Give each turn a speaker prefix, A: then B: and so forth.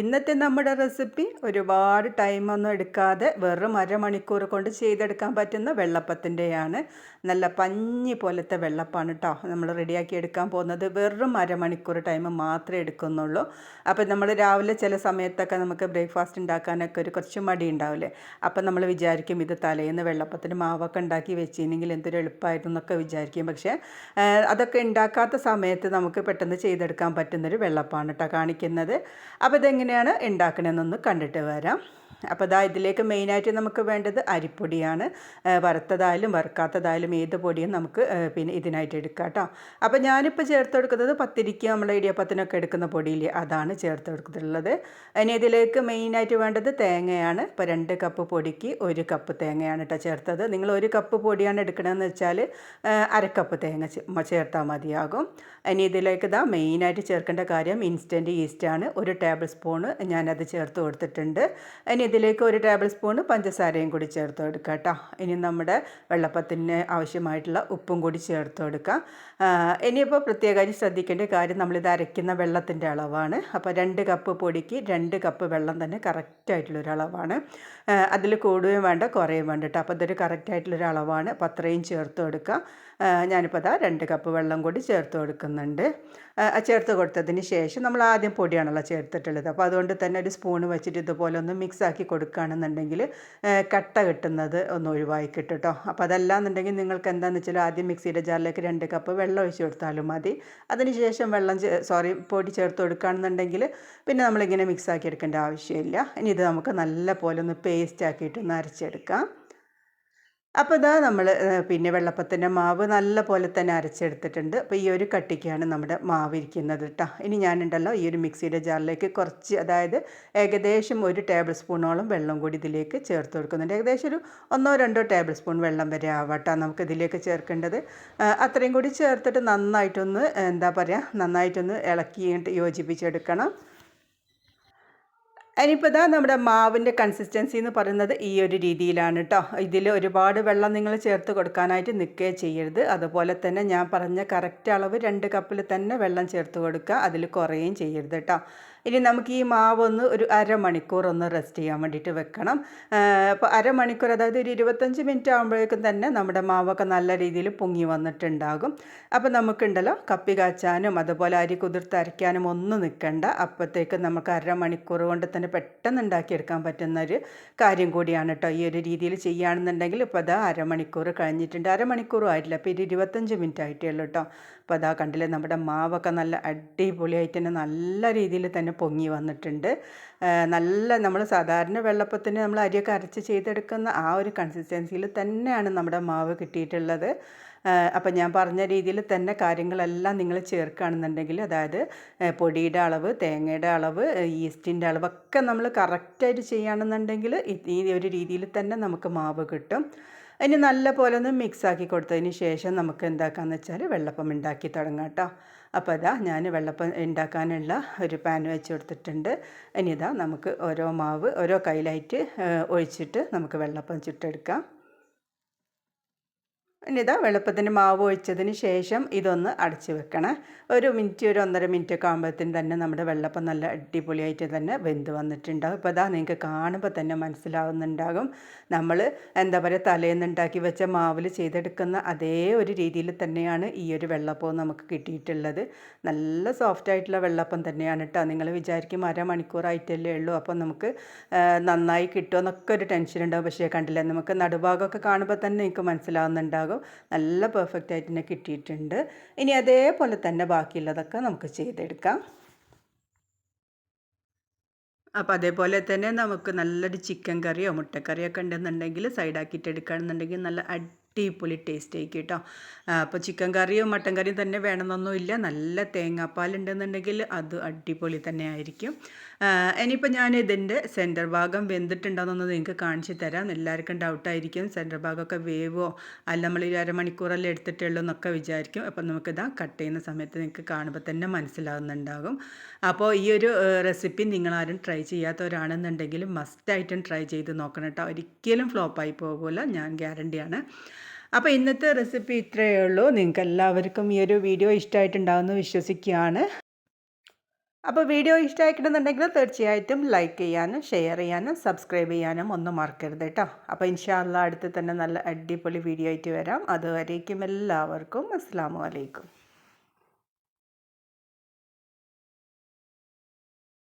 A: ഇന്നത്തെ നമ്മുടെ റെസിപ്പി ഒരുപാട് ടൈമൊന്നും എടുക്കാതെ വെറും അരമണിക്കൂർ കൊണ്ട് ചെയ്തെടുക്കാൻ പറ്റുന്ന വെള്ളപ്പത്തിന്റെയാണ്. നല്ല പഞ്ഞി പോലത്തെ വെള്ളപ്പാണ് കേട്ടോ നമ്മൾ റെഡിയാക്കി എടുക്കാൻ പോകുന്നത്. വെറും അരമണിക്കൂർ ടൈം മാത്രമേ എടുക്കുന്നുള്ളൂ. അപ്പോൾ നമ്മൾ രാവിലെ ചില സമയത്തൊക്കെ നമുക്ക് ബ്രേക്ക്ഫാസ്റ്റ് ഉണ്ടാക്കാനൊക്കെ ഒരു കുറച്ച് മടി ഉണ്ടാവില്ലേ? അപ്പോൾ നമ്മൾ വിചാരിക്കും ഇത് തലേന്ന് വെള്ളപ്പത്തിന് മാവൊക്കെ ഉണ്ടാക്കി വെച്ചിരുന്നെങ്കിൽ എന്തൊരു എളുപ്പമായിരുന്നു എന്നൊക്കെ വിചാരിക്കും. പക്ഷേ അതൊക്കെ ഉണ്ടാക്കാത്ത സമയത്ത് നമുക്ക് പെട്ടെന്ന് ചെയ്തെടുക്കാൻ പറ്റുന്നൊരു വെള്ളപ്പാണ് കേട്ടോ കാണിക്കുന്നത്. അപ്പോൾ ഇതെങ്ങനെ എങ്ങനെയാണ് ഉണ്ടാക്കണമെന്നൊന്ന് കണ്ടിട്ട് വരാം. അപ്പോൾ അതാ ഇതിലേക്ക് മെയിനായിട്ട് നമുക്ക് വേണ്ടത് അരിപ്പൊടിയാണ്. വറുത്തതായാലും വറുക്കാത്തതായാലും ഏത് പൊടിയും നമുക്ക് പിന്നെ ഇതിനായിട്ട് എടുക്കാം കേട്ടോ. അപ്പോൾ ഞാനിപ്പോൾ ചേർത്ത് കൊടുക്കുന്നത് പത്തിരിക്ക് നമ്മൾ ഇടിയപ്പത്തിനൊക്കെ എടുക്കുന്ന പൊടിയില്ലേ അതാണ് ചേർത്ത് കൊടുത്തിട്ടുള്ളത്. ഇനി ഇതിലേക്ക് മെയിനായിട്ട് വേണ്ടത് തേങ്ങയാണ്. ഇപ്പോൾ രണ്ട് കപ്പ് പൊടിക്ക് ഒരു കപ്പ് തേങ്ങയാണ് കേട്ടോ ചേർത്തത്. നിങ്ങൾ ഒരു കപ്പ് പൊടിയാണ് എടുക്കണമെന്ന് വെച്ചാൽ അരക്കപ്പ് തേങ്ങ ചേർത്താൽ മതിയാകും. ഇനി ഇതിലേക്ക് ഇതാ മെയിനായിട്ട് ചേർക്കേണ്ട കാര്യം ഇൻസ്റ്റന്റ് ഈസ്റ്റാണ്. ഒരു ടേബിൾ സ്പൂണ് ഞാനത് ചേർത്ത് കൊടുത്തിട്ടുണ്ട്. ഇനി ഇതിലേക്ക് ഒരു ടേബിൾ സ്പൂണ് പഞ്ചസാരയും കൂടി ചേർത്ത് കൊടുക്കുക കേട്ടോ. ഇനി നമ്മുടെ വെള്ളപ്പത്തിന് ആവശ്യമായിട്ടുള്ള ഉപ്പും കൂടി ചേർത്ത് കൊടുക്കുക ഇനിയിപ്പോൾ പ്രത്യേകമായി ശ്രദ്ധിക്കേണ്ട കാര്യം നമ്മളിത് അരയ്ക്കുന്ന വെള്ളത്തിന്റെ അളവാണ്. അപ്പോൾ രണ്ട് കപ്പ് പൊടിക്ക് രണ്ട് കപ്പ് വെള്ളം തന്നെ കറക്റ്റായിട്ടുള്ളൊരു അളവാണ്. അതിൽ കൂടുകയും വേണ്ട കുറയും വേണ്ട കേട്ടോ. അപ്പോൾ ഇതൊരു കറക്റ്റായിട്ടുള്ളൊരു അളവാണ്. അപ്പോൾ അത്രയും ചേർത്ത് കൊടുക്കുക ഞാനിപ്പോൾ അതാ രണ്ട് കപ്പ് വെള്ളം കൂടി ചേർത്ത് കൊടുക്കുന്നുണ്ട്. ചേർത്ത് കൊടുത്തതിന് ശേഷം നമ്മൾ ആദ്യം പൊടിയാണല്ലോ ചേർത്തിട്ടുള്ളത്. അപ്പോൾ അതുകൊണ്ട് തന്നെ ഒരു സ്പൂൺ വെച്ചിട്ട് ഇതുപോലെ ഒന്ന് മിക്സ് ആക്കി കൊടുക്കുകയാണെന്നുണ്ടെങ്കിൽ കട്ട കിട്ടുന്നത് ഒന്ന് ഒഴിവാക്കി കിട്ടും കേട്ടോ അപ്പോൾ അതല്ലാന്നുണ്ടെങ്കിൽ നിങ്ങൾക്ക് എന്താണെന്ന് വെച്ചാൽ ആദ്യം മിക്സിയുടെ ജാറിലേക്ക് രണ്ട് കപ്പ് വെള്ളം ഒഴിച്ച് കൊടുത്താലും മതി. അതിന് ശേഷം വെള്ളം സോറി പൊടി ചേർത്ത് കൊടുക്കുകയാണെന്നുണ്ടെങ്കിൽ പിന്നെ നമ്മളിങ്ങനെ മിക്സ് ആക്കി എടുക്കേണ്ട ആവശ്യമില്ല. ഇനി ഇത് നമുക്ക് നല്ല പോലെ ഒന്ന് പേസ്റ്റ് ആക്കിയിട്ട് ഒന്ന് അരച്ചെടുക്കാം. അപ്പോൾ ഇതാ നമ്മൾ പിന്നെ വെള്ളപ്പത്തിന്റെ മാവ് നല്ല പോലെ തന്നെ അരച്ചെടുത്തിട്ടുണ്ട്. അപ്പോൾ ഈ ഒരു കട്ടിക്കാണ് നമ്മുടെ മാവ് ഇരിക്കുന്നത് കേട്ടോ ഇനി ഞാനുണ്ടല്ലോ ഈ ഒരു മിക്സിയുടെ ജാറിലേക്ക് കുറച്ച് അതായത് ഏകദേശം ഒരു ടേബിൾ സ്പൂണോളം വെള്ളം കൂടി ഇതിലേക്ക് ചേർത്ത് കൊടുക്കുന്നുണ്ട്. ഏകദേശം ഒരു ഒന്നോ രണ്ടോ ടേബിൾ സ്പൂൺ വെള്ളം വരെ ആവട്ടോ നമുക്ക് ഇതിലേക്ക് ചേർക്കേണ്ടത്. അത്രയും കൂടി ചേർത്തിട്ട് നന്നായിട്ടൊന്ന് എന്താ പറയുക നന്നായിട്ടൊന്ന് ഇളക്കിയിട്ട് യോജിപ്പിച്ചെടുക്കണം. ഇനിയിപ്പോൾ ഇതാ നമ്മുടെ മാവിന്റെ കൺസിസ്റ്റൻസി എന്ന് പറയുന്നത് ഈ ഒരു രീതിയിലാണ് കേട്ടോ ഇതിൽ ഒരുപാട് വെള്ളം നിങ്ങൾ ചേർത്ത് കൊടുക്കാനായിട്ട് നിൽക്കുക ചെയ്യരുത്. അതുപോലെ തന്നെ ഞാൻ പറഞ്ഞ കറക്റ്റ് അളവ് രണ്ട് കപ്പിൽ തന്നെ വെള്ളം ചേർത്ത് കൊടുക്കുക. അതിൽ കുറയുകയും ചെയ്യരുത് കേട്ടോ ഇനി നമുക്ക് ഈ മാവ് ഒന്ന് ഒരു അരമണിക്കൂർ ഒന്ന് റെസ്റ്റ് ചെയ്യാൻ വേണ്ടിയിട്ട് വെക്കണം. അപ്പോൾ അരമണിക്കൂർ അതായത് ഒരു ഇരുപത്തഞ്ച് മിനിറ്റ് ആകുമ്പോഴേക്കും തന്നെ നമ്മുടെ മാവൊക്കെ നല്ല രീതിയിൽ പൊങ്ങി വന്നിട്ടുണ്ടാകും. അപ്പോൾ നമുക്കുണ്ടല്ലോ കപ്പി കാച്ചാനും അതുപോലെ അരി കുതിർത്ത് അരയ്ക്കാനും ഒന്നും നിൽക്കണ്ട. അപ്പോഴത്തേക്ക് നമുക്ക് അരമണിക്കൂർ കൊണ്ട് തന്നെ പെട്ടെന്ന് ഉണ്ടാക്കിയെടുക്കാൻ പറ്റുന്ന ഒരു കാര്യം കൂടിയാണ് കേട്ടോ ഈ ഒരു രീതിയിൽ ചെയ്യുകയാണെന്നുണ്ടെങ്കിൽ ഇപ്പോൾ അതാ അരമണിക്കൂർ കഴിഞ്ഞിട്ടുണ്ട്. അരമണിക്കൂറും ആയിട്ടില്ല അപ്പോൾ ഇത് ഇരുപത്തഞ്ച് മിനിറ്റ് ആയിട്ടേ ഉള്ളൂ കേട്ടോ അപ്പോൾ അതാ കണ്ടില്ലേ നമ്മുടെ മാവൊക്കെ നല്ല അടിപൊളിയായിട്ട് തന്നെ നല്ല രീതിയിൽ തന്നെ പൊങ്ങി വന്നിട്ടുണ്ട്. നല്ല നമ്മൾ സാധാരണ വെള്ളപ്പത്തിന് നമ്മൾ അരിയൊക്കെ അരച്ച് ചെയ്തെടുക്കുന്ന ആ ഒരു കൺസിസ്റ്റൻസിയിൽ തന്നെയാണ് നമ്മുടെ മാവ് കിട്ടിയിട്ടുള്ളത്. അപ്പം ഞാൻ പറഞ്ഞ രീതിയിൽ തന്നെ കാര്യങ്ങളെല്ലാം നിങ്ങൾ ചേർക്കുകയാണെന്നുണ്ടെങ്കിൽ അതായത് പൊടിയുടെ അളവ് തേങ്ങയുടെ അളവ് ഈസ്റ്റിന്റെ അളവൊക്കെ നമ്മൾ കറക്റ്റായിട്ട് ചെയ്യുകയാണെന്നുണ്ടെങ്കിൽ ഈ ഒരു രീതിയിൽ തന്നെ നമുക്ക് മാവ് കിട്ടും. ഇനി നല്ല പോലെ ഒന്ന് മിക്സ് ആക്കി കൊടുത്തതിന് ശേഷം നമുക്ക് എന്താക്കാന്ന് വെച്ചാൽ വെള്ളപ്പം ഉണ്ടാക്കി തുടങ്ങാം കേട്ടോ അപ്പോൾ അതാ ഞാൻ വെള്ളപ്പം ഉണ്ടാക്കാനുള്ള ഒരു പാൻ വെച്ച് കൊടുത്തിട്ടുണ്ട്. ഇനി ഇതാ നമുക്ക് ഓരോ മാവ് ഓരോ കയ്യിലായിട്ട് ഒഴിച്ചിട്ട് നമുക്ക് വെള്ളപ്പം ചുട്ടെടുക്കാം. ഇനി ഇതാ വെളുപ്പത്തിന് മാവ് ഒഴിച്ചതിന് ശേഷം ഇതൊന്ന് അടച്ച് വെക്കണം. ഒരു മിനിറ്റ് ഒരു ഒന്നര മിനിറ്റ് ഒക്കെ ആകുമ്പോഴത്തേന് തന്നെ നമ്മുടെ വെള്ളപ്പം നല്ല അടിപൊളിയായിട്ട് തന്നെ വെന്ത് വന്നിട്ടുണ്ടാകും ഇപ്പോൾ അതാ നിങ്ങൾക്ക് കാണുമ്പോൾ തന്നെ മനസ്സിലാവുന്നുണ്ടാകും. നമ്മൾ എന്താ പറയുക തലേന്നുണ്ടാക്കി വെച്ച മാവിൽ ചെയ്തെടുക്കുന്ന അതേ ഒരു രീതിയിൽ തന്നെയാണ് ഈ ഒരു വെള്ളപ്പവും നമുക്ക് കിട്ടിയിട്ടുള്ളത്. നല്ല സോഫ്റ്റ് ആയിട്ടുള്ള വെള്ളപ്പം തന്നെയാണ് കേട്ടോ നിങ്ങൾ വിചാരിക്കും അരമണിക്കൂറായിട്ടല്ലേ ഉള്ളൂ. അപ്പോൾ നമുക്ക് നന്നായി കിട്ടുമെന്നൊക്കെ ഒരു ടെൻഷൻ ഉണ്ടാകും പക്ഷേ കണ്ടില്ല നമുക്ക് നടുഭാഗമൊക്കെ കാണുമ്പോൾ തന്നെ നിങ്ങൾക്ക് മനസ്സിലാവുന്നുണ്ടാകും. ഉണ്ടാകും നല്ല പെർഫെക്റ്റ് ആയിട്ട് തന്നെ കിട്ടിയിട്ടുണ്ട്. ഇനി അതേപോലെ തന്നെ ബാക്കിയുള്ളതൊക്കെ നമുക്ക് ചെയ്തെടുക്കാം. അപ്പോൾ അതേപോലെ തന്നെ നമുക്ക് നല്ലൊരു ചിക്കൻ കറിയോ മുട്ടക്കറിയോ ഒക്കെ ഉണ്ടെന്നുണ്ടെങ്കിൽ സൈഡാക്കിയിട്ട് എടുക്കുകയാണെന്നുണ്ടെങ്കിൽ നല്ല അടിപൊളി ടേസ്റ്റ് ആയിരിക്കും കേട്ടോ. അപ്പോൾ ചിക്കൻ കറിയോ മട്ടൻ കറിയോ തന്നെ വേണമെന്നൊന്നുമില്ല നല്ല തേങ്ങാപ്പാൽ ഉണ്ടെന്നുണ്ടെങ്കിൽ അത് അടിപൊളി തന്നെ ആയിരിക്കും ഇനിയിപ്പോൾ ഞാൻ ഇതിന്റെ സെന്റർ ഭാഗം വെന്തിട്ടുണ്ടോയെന്നൊന്ന് നിങ്ങൾക്ക് കാണിച്ചു തരാം. എല്ലാവർക്കും ഡൗട്ടായിരിക്കും സെന്റർ ഭാഗമൊക്കെ വേവോ അല്ല നമ്മൾ ഈ അരമണിക്കൂറല്ലേ എടുത്തിട്ടുള്ളൂ എന്നൊക്കെ വിചാരിക്കും. അപ്പം നമുക്കിതാ കട്ട് ചെയ്യുന്ന സമയത്ത് നിങ്ങൾക്ക് കാണുമ്പോൾ തന്നെ മനസ്സിലാവുന്നുണ്ടാകും. അപ്പോൾ ഈ ഒരു റെസിപ്പി നിങ്ങളാരും ട്രൈ ചെയ്യാത്തവരാണെന്നുണ്ടെങ്കിൽ മസ്റ്റായിട്ടും ട്രൈ ചെയ്ത് നോക്കണം കേട്ടോ. ഒരിക്കലും ഫ്ലോപ്പായി പോകില്ല ഞാൻ ഗ്യാരണ്ടിയാണ് അപ്പോൾ ഇന്നത്തെ റെസിപ്പി ഇത്രയേ ഉള്ളൂ. നിങ്ങൾക്ക് എല്ലാവർക്കും ഈ ഒരു വീഡിയോ ഇഷ്ടമായിട്ടുണ്ടാകുമെന്ന് വിശ്വസിക്കുകയാണ്. അപ്പോൾ വീഡിയോ ഇഷ്ടമായിട്ടുണ്ടെന്നുണ്ടെങ്കിൽ തീർച്ചയായിട്ടും ലൈക്ക് ചെയ്യാനും ഷെയർ ചെയ്യാനും സബ്സ്ക്രൈബ് ചെയ്യാനും ഒന്നും മറക്കരുത് കേട്ടോ. അപ്പോൾ ഇൻഷാല്ല അടുത്ത് തന്നെ നല്ല അടിപൊളി വീഡിയോ ആയിട്ട് വരാം. അതുവരേക്കും എല്ലാവർക്കും അസ്സാം വലൈക്കും